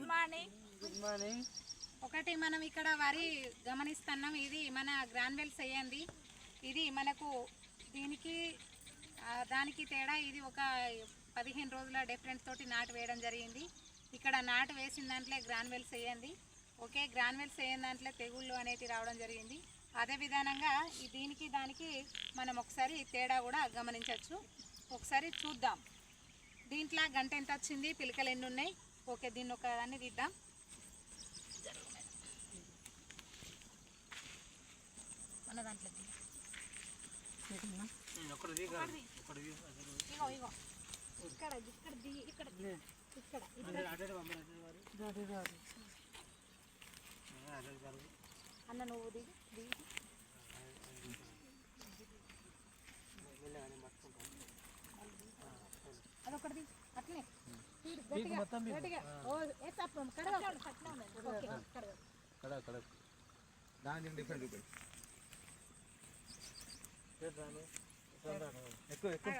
Good morning good morning ఒకటి మనం ఇక్కడ వరి గమనిస్తున్నాం. ఇది మన గ్రాన్వెల్స్ అయ్యింది ఇది మనకు దీనికి దానికి తేడా ఇది ఒక పదిహేను రోజుల డిఫరెన్స్ తోటి నాటు వేయడం జరిగింది. ఇక్కడ నాటు వేసిన దాంట్లో గ్రాన్వెల్స్ వేయండి ఓకే గ్రాన్వెల్స్ వేయని దాంట్లో తెగుళ్ళు అనేవి రావడం జరిగింది. అదే విధానంగా ఈ దీనికి దానికి మనం ఒకసారి తేడా కూడా గమనించవచ్చు. ఒకసారి చూద్దాం. దీంట్లో గంట ఎంత వచ్చింది? పిలకలు ఎన్ని ఉన్నాయి? ఓకే దీన్ని ఒక దాన్ని తీద్దాం మన దాంట్లో ఇగో ఇగో. ఇక్కడ ఇక్కడ ది- ఇక్కడ ఇక్కడ అన్న నువ్వు దిగు దిగు అదొకటి దిగు. అట్లనే తీడు, గట్టిగా, గట్టిగా. ఓ, ఏ తప్పు, కడగ. ఓకే, కడగ. కడ కడ దాని డిఫరెంట్ చూపి ఎక్కువ ఎక్కువ.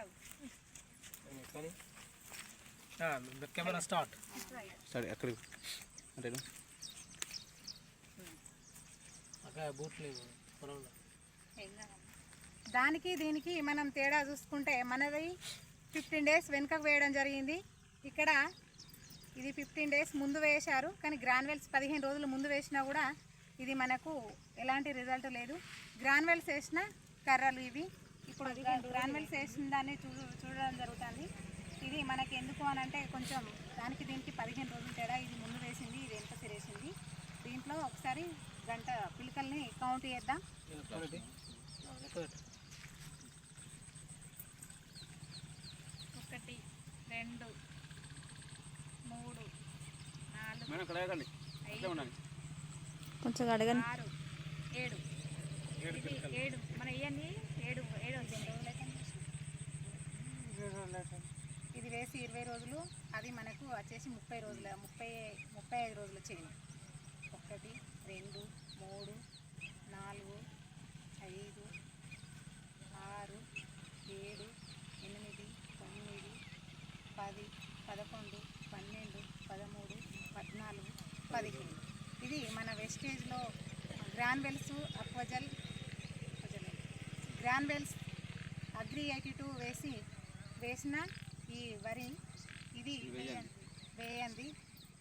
Camera start. సరే ఎక్కడ అంటే అక్కడ బూట్ లేవు పొలంలో దానికి దీనికి మనం తేడా చూసుకుంటే మనది ఫిఫ్టీన్ డేస్ వెనుకకు వేయడం జరిగింది. ఇక్కడ ఇది ఫిఫ్టీన్ డేస్ ముందు వేశారు కానీ గ్రాన్వెల్స్ పదిహేను రోజులు ముందు వేసినా కూడా ఇది మనకు ఎలాంటి రిజల్ట్ లేదు. గ్రాన్వెల్స్ వేసిన కర్రలు ఇవి. ఇప్పుడు గ్రాన్వెల్స్ వేసిన దాన్ని చూ చూడడం జరుగుతుంది. ఇది మనకి ఎందుకు అని అంటే కొంచెం దానికి దీనికి పదిహేను రోజులు తేడా. ఇది ముందు వేసింది ఇది వెనుక సిరేసింది దీంట్లో ఒకసారి గంట పిలకల్ని కౌంట్ చేద్దాం ఒకటి ఎక్కడ ఒకటి రెండు మూడు నాలుగు మేడం కడగండి అట్లే ఉండండి. కొంచెం అడగండి. ఆరు ఏడు. ఇది ఏడు. మన ఇవన్నీ ఏడు ఏడు ఇది వేసి ఇరవై రోజులు. అది మనకు వచ్చేసి ముప్పై రోజుల ముప్పై ముప్పై ఐదు రోజులు వచ్చింది. ఒకటి రెండు మూడు నాలుగు ఐదు ఆరు ఏడు ఎనిమిది తొమ్మిది పది పదకొండు పన్నెండు పదమూడు పద్నాలుగు పదిహేను. ఇది మన వెస్టేజ్లో గ్రాన్వెల్స్ అక్వజల్ గ్రాన్వెల్స్ అగ్రి ఎయిటీ టూ వేసి వేసిన ఈ వరి ఇది వేయండి.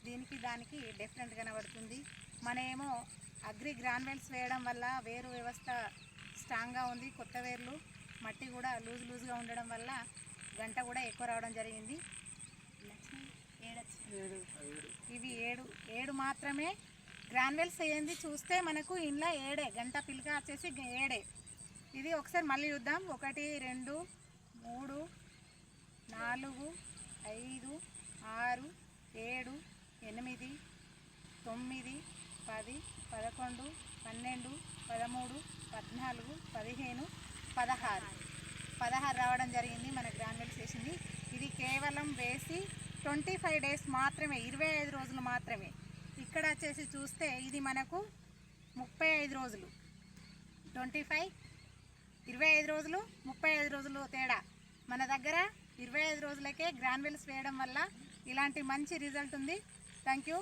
దీనికి దానికి డిఫరెంట్ కనబడుతుంది మనమేమో అగ్రి గ్రాన్వెల్స్ వేయడం వల్ల వేరు వ్యవస్థ స్ట్రాంగ్గా ఉంది. కొత్త వేర్లు మట్టి కూడా లూజ్ లూజ్గా ఉండడం వల్ల గంట కూడా ఎక్కువ రావడం జరిగింది ఏడు ఇవి ఏడు ఏడు మాత్రమే గ్రాన్వెల్స్ అయ్యింది చూస్తే మనకు ఇంట్లో ఏడే గంట పిలక వచ్చేసి ఏడే. ఇది ఒకసారి మళ్ళీ చూద్దాం. ఒకటి రెండు మూడు నాలుగు ఐదు ఆరు ఏడు ఎనిమిది తొమ్మిది పది పదకొండు పన్నెండు పదమూడు పద్నాలుగు పదిహేను పదహారు. పదహారు రావడం జరిగింది మన గ్రాన్యుల్స్ వేసింది ఇది కేవలం వేసి ట్వంటీ ఫైవ్ డేస్ మాత్రమే ఇరవై ఐదు రోజులు మాత్రమే. ఇక్కడ వచ్చేసి చూస్తే ఇది మనకు ముప్పై ఐదు రోజులు. ట్వంటీ ఫైవ్ ఇరవై ఐదు రోజులు ముప్పై ఐదు రోజులు తేడా. మన దగ్గర ఇరవై ఐదు రోజులకే గ్రాన్వెల్స్ వేయడం వల్ల ఇలాంటి మంచి రిజల్ట్ ఉంది. Thank you.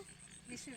Wish you